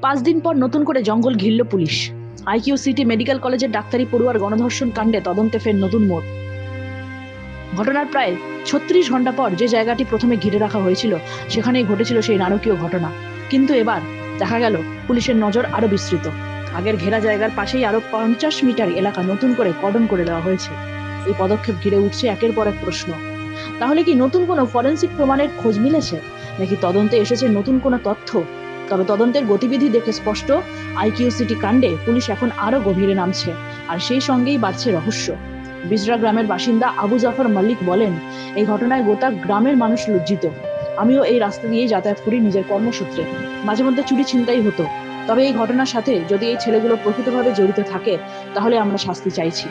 পাঁচ দিন পর নতুন করে জঙ্গল ঘিরল পুলিশ। আইকিউ সিটি মেডিকেল কলেজের ডাক্তারি পড়ুয়ার গণধর্ষণ কাণ্ডে তদন্তে ফের নতুন মোড়। ঘটনার প্রায় ছত্রিশ ঘণ্টা পর যে জায়গাটি প্রথমে ঘিরে রাখা হয়েছিল, সেখানেই ঘটেছিল সেই নারকীয় ঘটনা। কিন্তু এবার দেখা গেল, পুলিশের নজর আরও বিস্তৃত। আগের ঘেরা জায়গার পাশেই আরও পঞ্চাশ মিটার এলাকা নতুন করে কর্ডন করে দেওয়া হয়েছে। এই পদক্ষেপ ঘিরে উঠছে একের পর এক প্রশ্ন। তাহলে কি নতুন কোনো ফরেন্সিক প্রমাণের খোঁজ মিলেছে? নাকি তদন্তে এসেছে নতুন কোনো তথ্য? তবে তদন্তের গতিবিধি দেখে স্পষ্ট, আইকিউ সিটি কাণ্ডে পুলিশ এখন আরও গভীরে নামছে, আর সেই সঙ্গেই বাড়ছে রহস্য। বিজরা গ্রামের বাসিন্দা আবু জাফর মালিক বলেন, এই ঘটনায় গোটা গ্রামের মানুষ লজ্জিত। আমিও এই রাস্তা দিয়েই যাতায়াত করি নিজের কর্মসূত্রে। মাঝে মধ্যে চুরি ছিনতাই হতো। তবে এই ঘটনার সাথে যদি এই ছেলেগুলো প্রকৃতভাবে জড়িত থাকে, তাহলে আমরা শাস্তি চাইছি।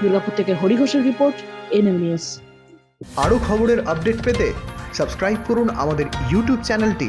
দুর্গাপুর থেকে হরি ঘোষের রিপোর্ট, এনএম নিউজ। আরও খবরের আপডেট পেতে সাবস্ক্রাইব করুন আমাদের ইউটিউব চ্যানেলটি।